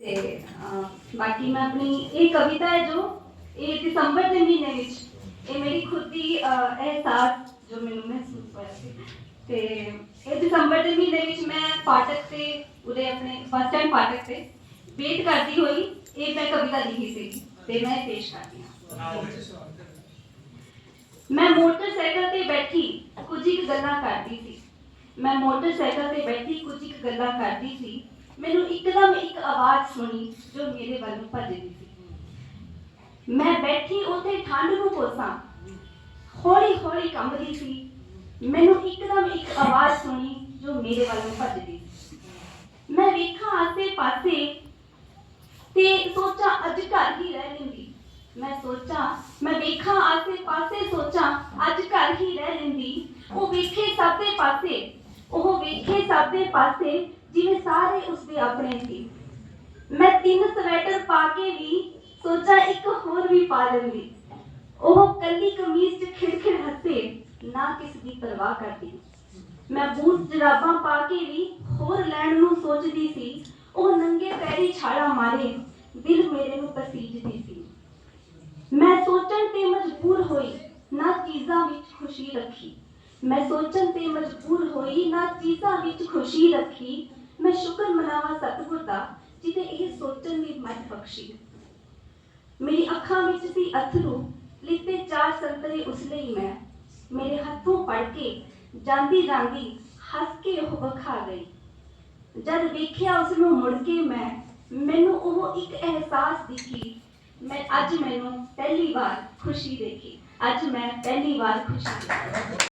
ਤੇ ਅਹ, ਬਾਕੀ ਮੈਂ ਆਪਣੀ ਇਹ ਕਵਿਤਾ ਹੈ ਜੋ ਇਹ ਦਸੰਬਰ ਦੇ ਮਹੀਨੇ ਵਿੱਚ ਇਹ ਮੇਰੀ ਖੁਦ ਦੀ ਅਹ, ਅਹਿਸਾਸ ਜੋ ਮੈਨੂੰ ਮਹਿਸੂਸ ਹੋਇਆ ਸੀ। ਤੇ ਇਹ ਦਸੰਬਰ ਦੇ ਮਹੀਨੇ ਵਿੱਚ ਮੈਂ ਪਾਠਕ ਤੇ ਉਹਦੇ ਆਪਣੇ ਫਸਟ ਟਾਈਮ ਪਾਠਕ ਤੇ ਵੇਟ ਕਰਦੀ ਹੋਈ ਇਹ ਮੈਂ ਕਵਿਤਾ ਲਿਖੀ ਸੀ ਤੇ ਮੈਂ ਇਹ ਪੇਸ਼ ਕਰਦੀ ਹਾਂ। ਮੈਂ ਮੋਟਰਸਾਈਕਲ ਤੇ ਬੈਠੀ ਕੁਝ ਇੱਕ ਗੱਲਾਂ ਕਰਦੀ ਸੀ। ਮੈਂ ਮੋਟਰਸਾਈਕਲ ਤੇ ਬੈਠੀ ਕੁਝ ਇੱਕ ਗੱਲਾਂ ਕਰਦੀ ਸੀ ਮੈਨੂੰ ਇੱਕਦਮ ਇੱਕ ਆਵਾਜ਼ ਸੁਣੀ ਜੋ ਮੇਰੇ ਵੱਲ ਭੱਜਦੀ ਸੀ। ਮੈਂ ਬੈਠੀ ਉੱਥੇ ਠੰਡ ਨੂੰ ਕੋਸਾਂ। ਹੌਲੀ ਹੌਲੀ ਕੰਬਦੀ ਸੀ। ਮੈਨੂੰ ਇੱਕਦਮ ਇੱਕ ਆਵਾਜ਼ ਸੁਣੀ ਜੋ ਮੇਰੇ ਵੱਲ ਭੱਜਦੀ ਸੀ। ਮੈਂ ਵੇਖਾਂ ਆਸੇ ਪਾਸੇ ਤੇ ਸੋਚਾਂ ਅੱਜ ਘਰ ਹੀ ਰਹਿ ਲੈਂਦੀ। ਮੈਂ ਸੋਚਾਂ, ਮੈਂ ਵੇਖਾਂ ਆਸੇ ਪਾਸੇ ਸੋਚਾਂ ਅੱਜ ਘਰ ਹੀ ਰਹਿ ਲੈਂਦੀ। ਉਹ ਵੇਖੇ ਸਭ ਪਾਸੇ ਉਹ ਵੇਖੇ ਸਭ ਦੇ ਪਾਸੇ, ਜਿਵੇਂ ਸਾਰੇ ਉਸਦੇ ਆਪਣੇ ਸੀ। ਮੈਂ ਤਿੰਨ ਸਵੈਟਰ ਪਾ ਕੇ ਵੀ ਸੋਚਾਂ ਇੱਕ ਹੋਰ ਵੀ ਪਾ ਲੈਂਦੀ ਉਹ ਕੱਲੀ ਕਮੀਜ਼ 'ਚ ਖਿੜਖਿੜ ਹੱਸੇ, ਨਾ ਕਿਸ ਦੀ ਪਰਵਾਹ ਕਰਦੀ। ਮੈਂ ਬੂਟ ਜਰਾਬਾਂ ਪਾ ਕੇ ਵੀ ਹੋਰ ਲੈਣ ਨੂੰ ਸੋਚਦੀ ਸੀ। ਉਹ ਨੰਗੇ ਪੈਰੀ ਛਾਲਾ ਮਾਰੇ, ਦਿਲ ਮੇਰੇ ਨੂੰ ਪਸੀਜਦੀ ਸੀ। ਮੈਂ ਸੋਚਣ ਤੇ ਮਜਬੂਰ ਹੋਈ, ਨਾ ਚੀਜ਼ਾਂ ਵਿੱਚ ਖੁਸ਼ੀ ਰੱਖੀ। ਮੈਂ ਸੋਚਣ ਤੇ ਮਜਬੂਰ ਹੋਈ, ਨਾ ਚੀਜ਼ਾਂ ਵਿੱਚ ਖੁਸ਼ੀ ਰੱਖੀ। ਮੈਂ ਸ਼ੁਕਰ ਮਨਾਵਾਂ ਸਤਿਗੁਰ ਦਾ ਜਿਹਨੇ ਇਹ ਸੋਚਣ ਦੀ ਮੱਤ ਬਖਸ਼ੀ। ਮੇਰੀ ਅੱਖਾਂ ਵਿੱਚ ਸੀ ਅਥਰੂ, ਲਿੱਤੇ ਚਾਰ ਸੰਤਰੇ ਉਸ ਲਈ ਮੈਂ। ਮੇਰੇ ਹੱਥੋਂ ਫੜ ਕੇ ਜਾਂਦੀ ਜਾਂਦੀ ਹੱਸ ਕੇ ਉਹ ਵਖਾ ਗਈ। ਜਦ ਵੇਖਿਆ ਉਸ ਨੂੰ ਮੁੜ ਕੇ ਮੈਂ, ਮੈਨੂੰ ਉਹ ਇੱਕ ਅਹਿਸਾਸ ਦਿਖੀ। ਮੈਂ ਅੱਜ ਮੈਨੂੰ ਪਹਿਲੀ ਵਾਰ ਖੁਸ਼ੀ ਦੇਖੀ। ਅੱਜ ਮੈਂ ਪਹਿਲੀ ਵਾਰ ਖੁਸ਼ੀ ਦੇਖੀ।